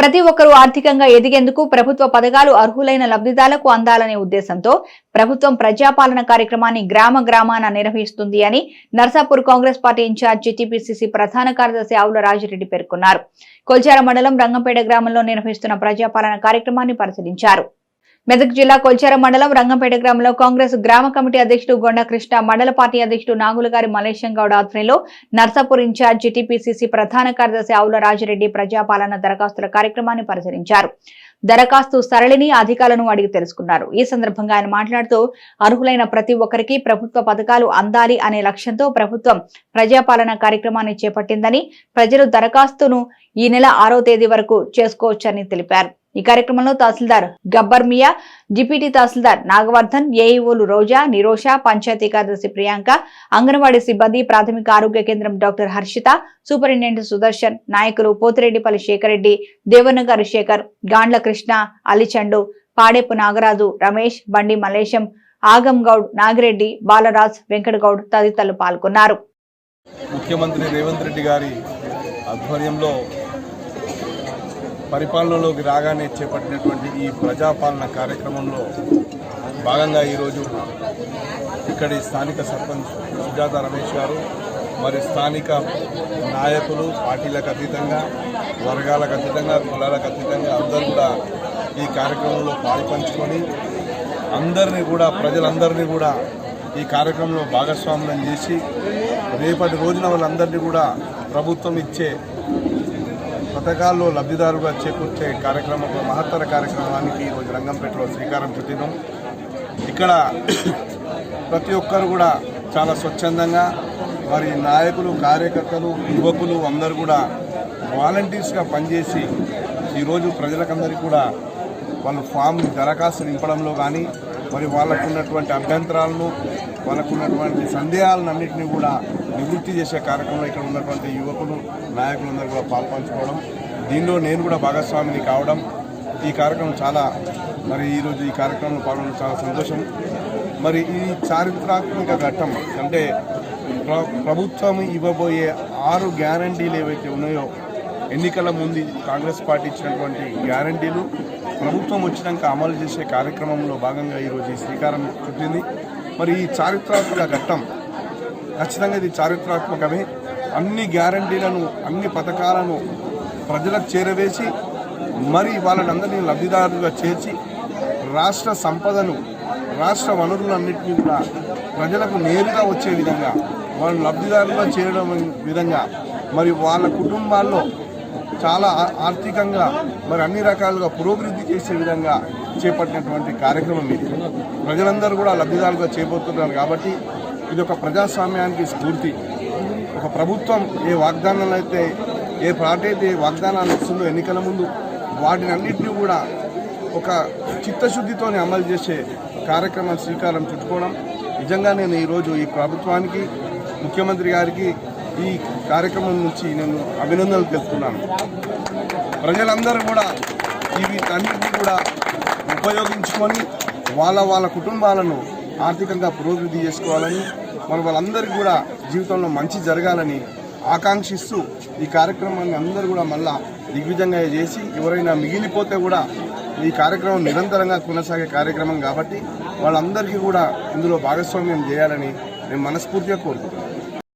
ప్రతి ఒక్కరూ ఆర్థికంగా ఎదిగేందుకు ప్రభుత్వ పథకాలు అర్హులైన లబ్ధిదారులకు అందాలనే ఉద్దేశంతో ప్రభుత్వం ప్రజాపాలన కార్యక్రమాన్ని గ్రామ గ్రామాన నిర్వహిస్తుంది అని Narsapur Congress party incharge TPCC ప్రధాన కార్యదర్శి ఆవుల రాజిరెడ్డి పేర్కొన్నారు. కొల్చార మండలం రంగంపేట గ్రామంలో నిర్వహిస్తున్న ప్రజాపాలన కార్యక్రమాన్ని పరిశీలించారు. మెదక్ జిల్లా కొల్చార మండలం రంగంపేట గ్రామంలో కాంగ్రెస్ గ్రామ కమిటీ అధ్యక్షుడు గొండ కృష్ణ మండల పార్టీ అధ్యక్షుడు నాగులగారి మలేశం గౌడ్ ఆధ్వర్యంలో నర్సాపూర్ ఇన్ఛార్జ్ టీపీసీసీ ప్రధాన కార్యదర్శి ఆవుల రాజిరెడ్డి ప్రజాపాలన దరఖాస్తుల కార్యక్రమాన్ని పరిశీలించారు. దరఖాస్తు సరళిని అధికారులను అడిగి తెలుసుకున్నారు. ఈ సందర్భంగా ఆయన మాట్లాడుతూ అర్హులైన ప్రతి ఒక్కరికి ప్రభుత్వ పథకాలు అందాలి అనే లక్ష్యంతో ప్రభుత్వం ప్రజాపాలన కార్యక్రమాన్ని చేపట్టిందని ప్రజలు దరఖాస్తును ఈ నెల ఆరో తేదీ వరకు చేసుకోవచ్చని తెలిపారు. ఈ కార్యక్రమంలో తహసీల్దార్ గబ్బర్ మియా డిప్యూటీ తహసీల్దార్ నాగవర్ధన్ ఏఈఓలు రోజా నిరోష పంచాయతీ కార్యదర్శి ప్రియాంక అంగన్వాడీ సిబ్బంది ప్రాథమిక ఆరోగ్య కేంద్రం డాక్టర్ హర్షిత సూపరింటెండెంట్ సుదర్శన్ నాయకులు పోతిరెడ్డిపల్లి శేఖరెడ్డి రెడ్డి దేవనగారి శేఖర్ గాండ్ల కృష్ణ అలిచండు పాడేపు నాగరాజు రమేష్ బండి మల్లేశం ఆగం గౌడ్ నాగిరెడ్డి బాలరాజ్ వెంకటగౌడ్ తదితరులు పాల్గొన్నారు. ముఖ్యమంత్రి రేవంత్ రెడ్డి గారి ఆధ్వర్యంలో పరిపాలనలోకి రాగానే చేపట్టినటువంటి ఈ ప్రజాపాలన కార్యక్రమంలో భాగంగా ఈరోజు ఇక్కడి స్థానిక సర్పంచ్ సుజాత రమేష్ గారు మరి స్థానిక నాయకులు పార్టీలకు అతీతంగా వర్గాలకు అతీతంగా కులాలకు అతీతంగా అందరూ కూడా ఈ కార్యక్రమంలో పాల్పంచుకొని అందరినీ కూడా ప్రజలందరినీ కూడా ఈ కార్యక్రమంలో భాగస్వామ్యం చేసి రేపటి రోజున వాళ్ళందరినీ కూడా ప్రభుత్వం ఇచ్చే పథకాల్లో లబ్ధిదారుగా చేకూర్చే కార్యక్రమం ఒక మహత్తర కార్యక్రమానికి ఈరోజు రంగంపేటలో శ్రీకారం చుట్టినాం. ఇక్కడ ప్రతి ఒక్కరు కూడా చాలా స్వచ్ఛందంగా మరి నాయకులు కార్యకర్తలు యువకులు అందరూ కూడా వాలంటీర్స్గా పనిచేసి ఈరోజు ప్రజలకందరికీ కూడా వాళ్ళు ఫామ్ దరఖాస్తు నింపడంలో కానీ మరి వాళ్ళకు ఉన్నటువంటి అభ్యంతరాలను వాళ్ళకు ఉన్నటువంటి సందేహాలను అన్నింటినీ కూడా నివృత్తి చేసే కార్యక్రమంలో ఇక్కడ ఉన్నటువంటి యువకులు నాయకులందరూ కూడా పాల్పంచుకోవడం దీనిలో నేను కూడా భాగస్వామిని కావడం ఈ కార్యక్రమం చాలా మరి ఈరోజు ఈ కార్యక్రమంలో పాల్గొనడం చాలా సంతోషం. మరి ఈ చారిత్రాత్మక ఘట్టం అంటే ప్రభుత్వం ఇవ్వబోయే ఆరు గ్యారంటీలు ఏవైతే ఉన్నాయో ఎన్నికల ముందు కాంగ్రెస్ పార్టీ ఇచ్చినటువంటి గ్యారంటీలు ప్రభుత్వం వచ్చినాక అమలు చేసే కార్యక్రమంలో భాగంగా ఈరోజు ఈ శ్రీకారం చుట్టింది. మరి ఈ చారిత్రాత్మక ఘట్టం ఖచ్చితంగా ఇది చారిత్రాత్మకమే. అన్ని గ్యారంటీలను అన్ని పథకాలను ప్రజలకు చేరవేసి మరి వాళ్ళని అందరినీ లబ్ధిదారులుగా చేర్చి రాష్ట్ర సంపదను రాష్ట్ర వనరులన్నింటినీ కూడా ప్రజలకు నేరుగా వచ్చే విధంగా వాళ్ళు లబ్ధిదారులుగా చేరడం విధంగా మరి వాళ్ళ కుటుంబాల్లో చాలా ఆర్థికంగా మరి అన్ని రకాలుగా పురోభివృద్ధి చేసే విధంగా చేపట్టినటువంటి కార్యక్రమం ఇది. ప్రజలందరూ కూడా లబ్ధిదారులుగా చేపడుతున్నారు కాబట్టి ఇది ఒక ప్రజాస్వామ్యానికి స్ఫూర్తి. ఒక ప్రభుత్వం ఏ వాగ్దానాలు అయితే ఏ పార్టీ అయితే ఏ వాగ్దానాలు ఇస్తుందో ఎన్నికల ముందు వాటిని అన్నింటినీ కూడా ఒక చిత్తశుద్ధితోనే అమలు చేసే కార్యక్రమం శ్రీకారం చుట్టుకోవడం. నిజంగా నేను ఈరోజు ఈ ప్రభుత్వానికి ముఖ్యమంత్రి గారికి ఈ కార్యక్రమం నుంచి నేను అభినందనలు తెలుపుతున్నాను. ప్రజలందరూ కూడా ఇవి అన్నింటినీ కూడా ఉపయోగించుకొని వాళ్ళ వాళ్ళ కుటుంబాలను ఆర్థికంగా పురోభివృద్ధి చేసుకోవాలని మన వాళ్ళందరికీ కూడా జీవితంలో మంచి జరగాలని ఆకాంక్షిస్తూ ఈ కార్యక్రమాన్ని అందరూ కూడా మళ్ళా దిగ్విజంగా చేసి ఎవరైనా మిగిలిపోతే కూడా ఈ కార్యక్రమం నిరంతరంగా కొనసాగే కార్యక్రమం కాబట్టి వాళ్ళందరికీ కూడా ఇందులో భాగస్వామ్యం చేయాలని నేను మనస్ఫూర్తిగా కోరుకుంటున్నాను.